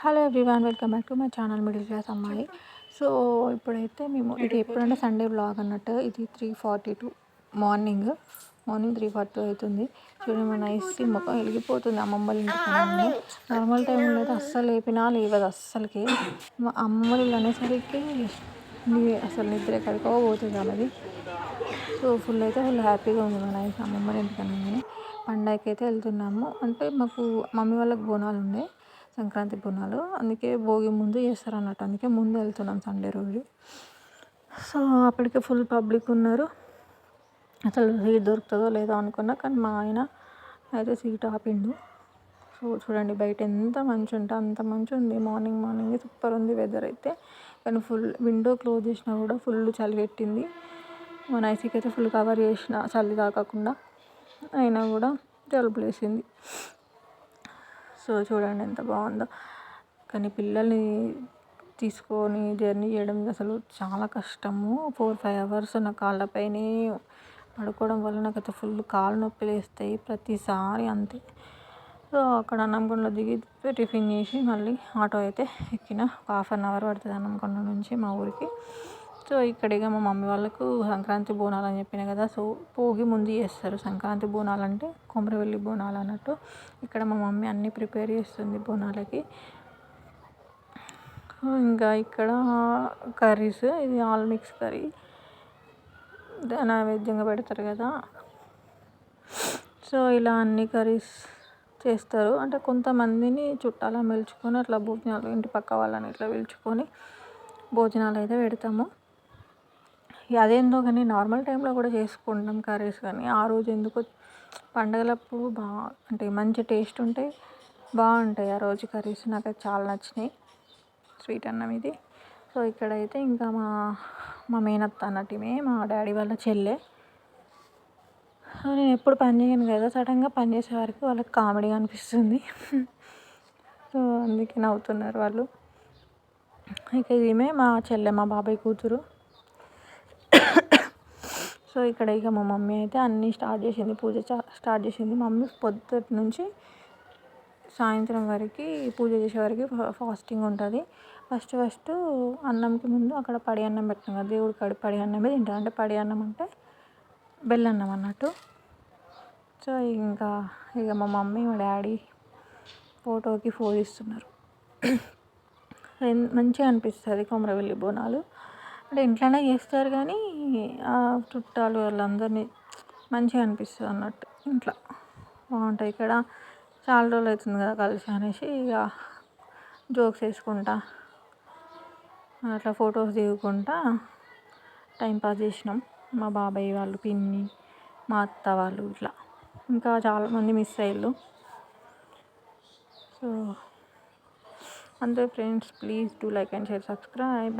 Hello everyone welcome back to my channel middle class అమ్మాయి. So ఇప్పుడైతే మేము ఇది ఎప్పుడంటే సండే బ్లాగ్ అన్నట్టు. ఇది three forty two morning morning three forty అవుతుంది. చూడండి మన ఐసీ మొక్క వెలిగిపోతుంది. అమ్మమ్మ ఇంటికి నార్మల్ టైంలో అయితే అస్సలు లేపినా లేవదు అస్సలకి. మా అమ్మలు అనేసరికి అసలు నిద్ర ఎక్కడికో పోతుంది అన్నది. సో ఫుల్ అయితే ఫుల్ హ్యాపీగా ఉంది మన ఐస్ అమ్మమ్మ ఇంటికి పండగకి అయితే వెళ్తున్నాము. అంటే మాకు మమ్మీ వాళ్ళకి బోనాలు ఉండే. సంక్రాంతి బోనాలు. అందుకే భోగి ముందు చేస్తారు అన్నట్టు అందుకే ముందు వెళ్తున్నాం సండే రోజు. సో అప్పటికే ఫుల్ పబ్లిక్ ఉన్నారు. అసలు సీట్ దొరుకుతుందో లేదో అనుకున్నా కానీ మా ఆయన అయితే సీట్ ఆపిండు. సో చూడండి బయట ఎంత మంచి ఉంటే అంత మంచి ఉంది. మార్నింగ్ మార్నింగ్ సూపర్ ఉంది వెదర్ అయితే. కానీ ఫుల్ విండో క్లోజ్ చేసినా కూడా ఫుల్ చలి పెట్టింది. మన ఐసీకి అయితే ఫుల్ కవర్ చేసిన చలి తాకకుండా. అయినా కూడా జలుబు లేసింది. సో చూడండి ఎంత బాగుందో. కానీ పిల్లల్ని తీసుకొని జర్నీ చేయడం అసలు చాలా కష్టము. ఫోర్ ఫైవ్ అవర్స్ నా కాళ్ళపైనే పడుకోవడం వల్ల నాకైతే ఫుల్ కాళ్ళు నొప్పులు వేస్తాయి ప్రతిసారి అంతే. సో అక్కడ అన్నంకొండలో దిగి టిఫిన్ చేసి మళ్ళీ ఆటో అయితే ఎక్కిన. హాఫ్ అన్ అవర్ పడుతుంది అన్నంకొండ నుంచి మా ఊరికి. సో ఇక్కడ ఇక మా మమ్మీ వాళ్ళకు సంక్రాంతి బోనాలు అని చెప్పిన కదా సో పోగి ముందు చేస్తారు. సంక్రాంతి బోనాలు అంటే కొమరవెల్లి బోనాలు అన్నట్టు ఇక్కడ మా మమ్మీ అన్నీ ప్రిపేర్ చేస్తుంది బోనాలకి. ఇంకా ఇక్కడ కర్రీస్ ఇది ఆల్ మిక్స్ కర్రీ. నైవేద్యంగా పెడతారు కదా. సో ఇలా అన్ని కర్రీస్ చేస్తారు. అంటే కొంతమందిని చుట్టాల పిలుచుకొని అట్లా భోజనాలు ఇంటి పక్క వాళ్ళని ఇట్లా పిలుచుకొని భోజనాలు అయితే పెడతాము. అదేందో కానీ నార్మల్ టైంలో కూడా చేసుకుంటాం కర్రీస్ కానీ. ఆ రోజు ఎందుకో పండగలప్పుడు బాగా అంటే మంచి టేస్ట్ ఉంటాయి బాగుంటాయి ఆ రోజు కర్రీస్. నాకు చాలా నచ్చినాయి. స్వీట్ అన్నం ఇది. సో ఇక్కడైతే ఇంకా మా మా మేనత్త అన్నటిమే మా డాడీ వాళ్ళ చెల్లె. నేను ఎప్పుడు పని చేయను కదా సడన్గా పని చేసే వరకు వాళ్ళకి కామెడీ అనిపిస్తుంది. సో అందుకే నవ్వుతున్నారు వాళ్ళు. ఇక ఈమె మా చెల్లె మా బాబాయ్ కూతురు. సో ఇక్కడ ఇక మా మమ్మీ అయితే అన్నీ స్టార్ట్ చేసింది. పూజ స్టార్ట్ చేసింది మమ్మీ పొద్దుటి నుంచి సాయంత్రం వరకు పూజ చేసే వరకు ఫాస్టింగ్ ఉంటుంది. ఫస్ట్ ఫస్ట్ అన్నంకి ముందు అక్కడ పడి అన్నం పెట్టాం కదా దేవుడి కాడ పడి అన్నమే తింటారు. అంటే పడి అన్నం అంటే బెల్లన్నం అన్నట్టు. సో ఇంకా ఇక మా మమ్మీ మా డాడీ ఫోటోకి ఫోజ్ ఇస్తున్నారు. మంచిగా అనిపిస్తుంది కొమరవెల్లి బోనాలు. అంటే ఇంట్లోనే చేస్తారు కానీ చుట్టాలు వాళ్ళందరినీ మంచిగా అనిపిస్తుంది అన్నట్టు ఇంట్లో. బాగుంటాయి ఇక్కడ. చాలా రోజులు అవుతుంది కదా కలిసి అనేసి ఇక జోక్స్ వేసుకుంటా. అట్లా ఫొటోస్ దిగుకుంటా. టైంపాస్ చేసినాం. మా బాబాయ్ వాళ్ళు పిన్ని మా అత్త వాళ్ళు ఇట్లా. ఇంకా చాలామంది మిస్ అయ్యారు. సో అంతే friends please do like and share subscribe.